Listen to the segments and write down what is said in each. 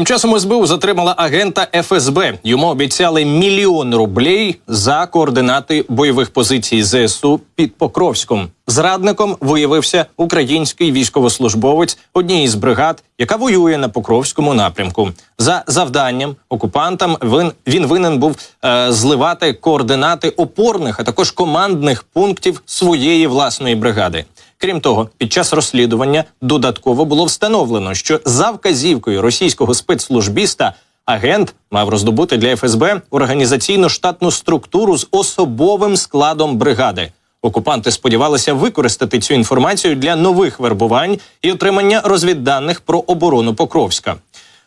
Тим часом СБУ затримала агента ФСБ. Йому обіцяли мільйон рублей за координати бойових позицій ЗСУ під Покровськом. Зрадником виявився український військовослужбовець однієї з бригад, яка воює на Покровському напрямку. За завданням окупантам він, він винен був е, зливати координати опорних, а також командних пунктів своєї власної бригади. Крім того, під час розслідування додатково було встановлено, що за вказівкою російського спецслужбіста агент мав роздобути для ФСБ організаційно-штатну структуру з особовим складом бригади. Окупанти сподівалися використати цю інформацію для нових вербувань і отримання розвідданих про оборону Покровська.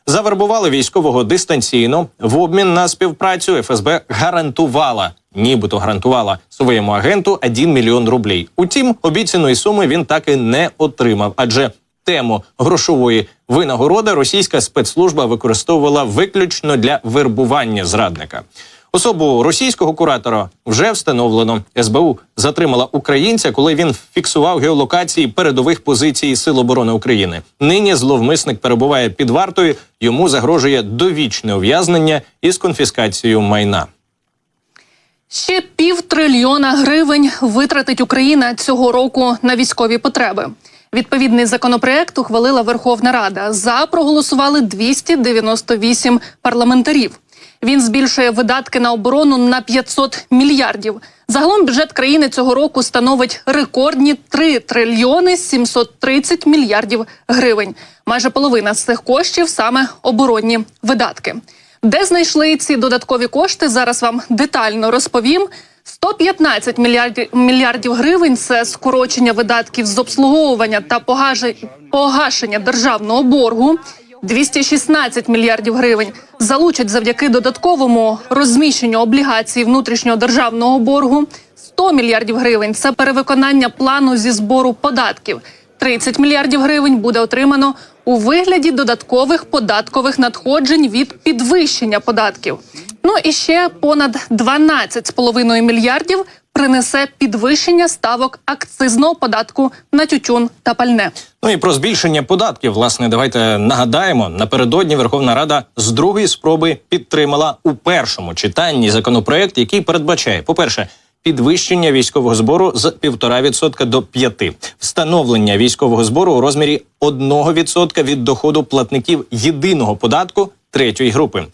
Завербували військового дистанційно в обмін на співпрацю. ФСБ гарантувала, нібито гарантувала своєму агенту 1 мільйон рублей. Утім, обіцяної суми він так і не отримав, адже тему грошової винагороди російська спецслужба використовувала виключно для вербування зрадника. Особу російського куратора вже встановлено. СБУ затримала українця, коли він фіксував геолокації передових позицій Сил оборони України. Нині зловмисник перебуває під вартою. Йому загрожує довічне ув'язнення із конфіскацією майна. Ще півтрильйона гривень витратить Україна цього року на військові потреби. Відповідний законопроект ухвалила Верховна Рада. За проголосували 298 парламентарів. Він збільшує видатки на оборону на 500 мільярдів. Загалом бюджет країни цього року становить рекордні 3 трильйони 730 мільярдів гривень. Майже половина з цих коштів саме оборонні видатки. Де знайшли ці додаткові кошти? Зараз вам детально розповім. 115 мільярдів мільярдів гривень це скорочення видатків з обслуговування та погашення, державного боргу. 216 мільярдів гривень залучать завдяки додатковому розміщенню облігацій внутрішнього державного боргу. 100 мільярдів гривень це перевиконання плану зі збору податків. 30 мільярдів гривень буде отримано у вигляді додаткових податкових надходжень від підвищення податків. Ну і ще понад 12,5 мільярдів принесе підвищення ставок акцизного податку на тютюн та пальне. Ну і про збільшення податків. Власне, давайте нагадаємо. Напередодні Верховна Рада з другої спроби підтримала у першому читанні законопроект, який передбачає, по-перше, підвищення військового збору з 1,5% до 5%, встановлення військового збору у розмірі 1% від доходу платників єдиного податку третьої групи.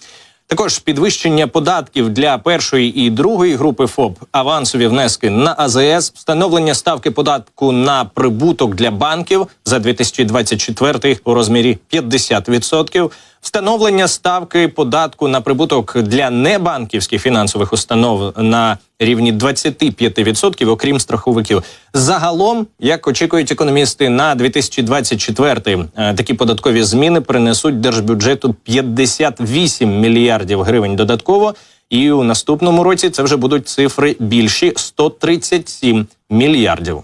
Також підвищення податків для першої і другої групи ФОП, авансові внески на АЗС, встановлення ставки податку на прибуток для банків за 2024 у розмірі 50%, встановлення ставки податку на прибуток для небанківських фінансових установ на рівні 25%, окрім страховиків. Загалом, як очікують економісти, на 2024 е, такі податкові зміни принесуть держбюджету 58 мільярдів гривень додатково. І у наступному році це вже будуть цифри більші 137 мільярдів.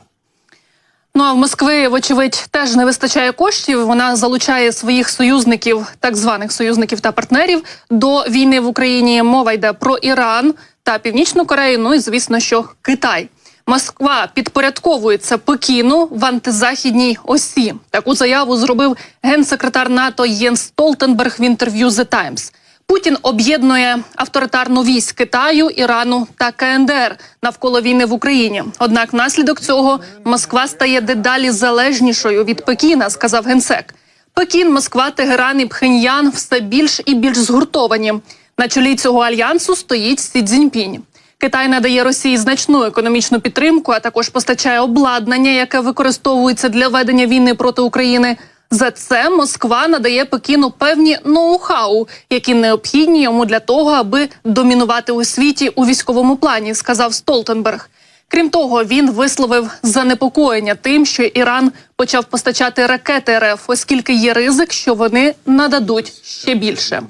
Ну а в Москви, вочевидь, теж не вистачає коштів. Вона залучає своїх союзників, так званих союзників та партнерів до війни в Україні. Мова йде про Іран та Північну Корею. Ну і звісно, що Китай. Москва підпорядковується Пекіну в антизахідній осі. Таку заяву зробив генсекретар НАТО Єнс Столтенберг в інтерв'ю The Times. Путін об'єднує авторитарну вісь Китаю, Ірану та КНДР навколо війни в Україні. Однак, внаслідок цього Москва стає дедалі залежнішою від Пекіна, сказав генсек. Пекін, Москва, Тегеран і Пхеньян все більш і більш згуртовані. На чолі цього альянсу стоїть Сі Цзіньпінь. Китай надає Росії значну економічну підтримку, а також постачає обладнання, яке використовується для ведення війни проти України. За це Москва надає Пекіну певні ноу-хау, які необхідні йому для того, аби домінувати у світі у військовому плані, сказав Столтенберг. Крім того, він висловив занепокоєння тим, що Іран почав постачати ракети РФ, оскільки є ризик, що вони нададуть ще більше.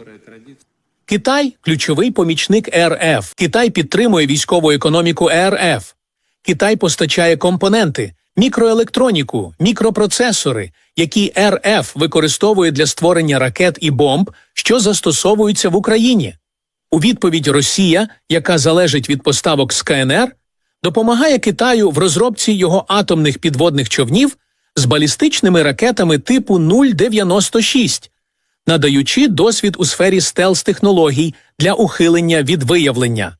Китай ключовий помічник РФ. Китай підтримує військову економіку РФ. Китай постачає компоненти, мікроелектроніку, мікропроцесори, які РФ використовує для створення ракет і бомб, що застосовуються в Україні. У відповідь Росія, яка залежить від поставок з КНР, допомагає Китаю в розробці його атомних підводних човнів з балістичними ракетами типу 096. надаючи досвід у сфері стелс технологій для ухилення від виявлення.